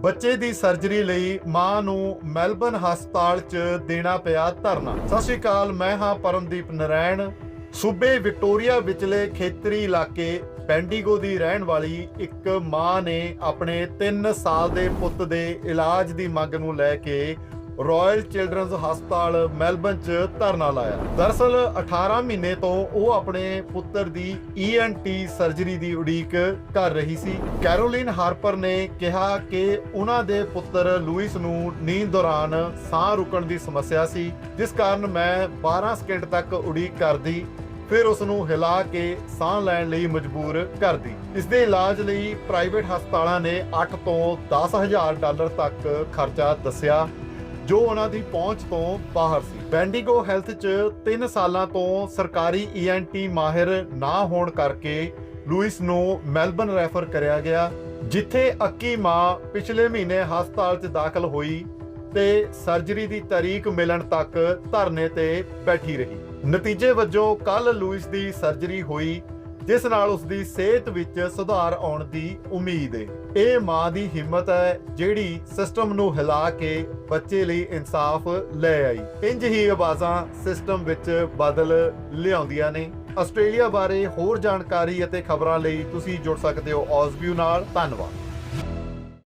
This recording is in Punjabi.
ਬੱਚੇ ਦੀ ਸਰਜਰੀ ਲਈ ਮਾਂ ਨੂੰ ਮੈਲਬਨ ਹਸਪਤਾਲ 'ਚ ਦੇਣਾ ਪਿਆ ਧਰਨਾ। ਸਤਿ ਸ਼੍ਰੀ ਅਕਾਲ, ਮੈਂ ਹਾਂ ਪਰਮਦੀਪ ਨਰੈਣ। ਸੂਬੇ ਵਿਕਟੋਰੀਆ ਵਿਚਲੇ ਖੇਤਰੀ ਇਲਾਕੇ ਪੈਂਡੀਗੋ ਦੀ ਰਹਿਣ ਵਾਲੀ ਇੱਕ ਮਾਂ ਨੇ ਆਪਣੇ 3 ਸਾਲ ਦੇ ਪੁੱਤ ਦੇ ਇਲਾਜ ਦੀ ਮੰਗ ਨੂੰ ਲੈ ਕੇ ਰਾਇਲ ਚਿਲਡਰਨਜ਼ ਹਸਪਤਾਲ ਮੈਲਬਨ 'ਚ ਧਰਨਾ ਲਾਇਆ। ਦਰਅਸਲ 18 ਮਹੀਨੇ ਤੋਂ ਉਹ ਆਪਣੇ ਪੁੱਤਰ ਦੀ ਈਐਨਟੀ ਸਰਜਰੀ ਦੀ ਉਡੀਕ ਕਰ ਰਹੀ ਸੀ। ਕੈਰੋਲਿਨ ਹਾਰਪਰ ਨੇ ਕਿਹਾ ਕਿ ਉਹਨਾਂ ਦੇ ਪੁੱਤਰ ਲੂਇਸ ਨੂੰ ਨੀਂਦ ਦੌਰਾਨ ਸਾਹ ਰੁਕਣ ਦੀ ਸਮੱਸਿਆ ਸੀ, ਜਿਸ ਕਾਰਨ ਮੈਂ 12 ਸਕਿੰਟ ਤੱਕ ਉਡੀਕ ਕਰਦੀ, ਫਿਰ ਉਸ ਨੂੰ ਹਿਲਾ ਕੇ ਸਾਹ ਲੈਣ ਲਈ ਮਜਬੂਰ ਕਰਦੀ। ਇਸ ਦੇ ਇਲਾਜ ਲਈ ਪ੍ਰਾਈਵੇਟ ਹਸਪਤਾਲਾਂ ਨੇ 8 ਤੋਂ 10000 ਡਾਲਰ ਤੱਕ ਖਰਚਾ ਦੱਸਿਆ। ਜੋ ਉਹਨਾਂ ਦੀ ਪਹੁੰਚ ਤੋਂ ਬਾਹਰ ਸੀ। ਬੈਂਡੀਗੋ ਹੈਲਥ 'ਚ 3 ਸਾਲਾਂ ਤੋਂ ਸਰਕਾਰੀ ਈਐਨਟੀ ਮਾਹਿਰ ਨਾ ਹੋਣ ਕਰਕੇ ਲੂਇਸ ਨੂੰ ਮੈਲਬਨ ਰੈਫਰ ਕਰਿਆ ਗਿਆ, ਜਿੱਥੇ ਅੱਕੀ ਮਾਂ ਪਿਛਲੇ ਮਹੀਨੇ ਹਸਪਤਾਲ 'ਚ ਦਾਖਲ ਹੋਈ ਤੇ ਸਰਜਰੀ ਦੀ ਤਾਰੀਖ ਮਿਲਣ ਤੱਕ ਧਰਨੇ ਤੇ ਬੈਠੀ ਰਹੀ। ਨਤੀਜੇ ਵਜੋਂ ਕੱਲ ਲੂਇਸ ਦੀ ਸਰਜਰੀ ਹੋਈ ਜਿਸ ਨਾਲ ਉਸ ਦੀ ਸਿਹਤ ਵਿੱਚ ਸੁਧਾਰ ਆਉਣ ਦੀ ਉਮੀਦ ਹੈ ਇਹ ਮਾਂ ਦੀ ਹਿੰਮਤ ਹੈ, ਜਿਹੜੀ ਸਿਸਟਮ ਨੂੰ ਹਿਲਾ ਕੇ ਬੱਚੇ ਲਈ ਇਨਸਾਫ ਲੈ ਆਈ। ਇੰਜ ਹੀ ਆਵਾਜ਼ਾਂ ਸਿਸਟਮ ਵਿੱਚ ਬਦਲ ਲਿਆਉਂਦੀਆਂ ਨੇ। ਆਸਟ੍ਰੇਲੀਆ ਬਾਰੇ ਹੋਰ ਜਾਣਕਾਰੀ ਅਤੇ ਖਬਰਾਂ ਲਈ ਤੁਸੀਂ ਜੁੜ ਸਕਦੇ ਹੋ ਔਜ਼ਵਿਊ ਨਾਲ। ਧੰਨਵਾਦ।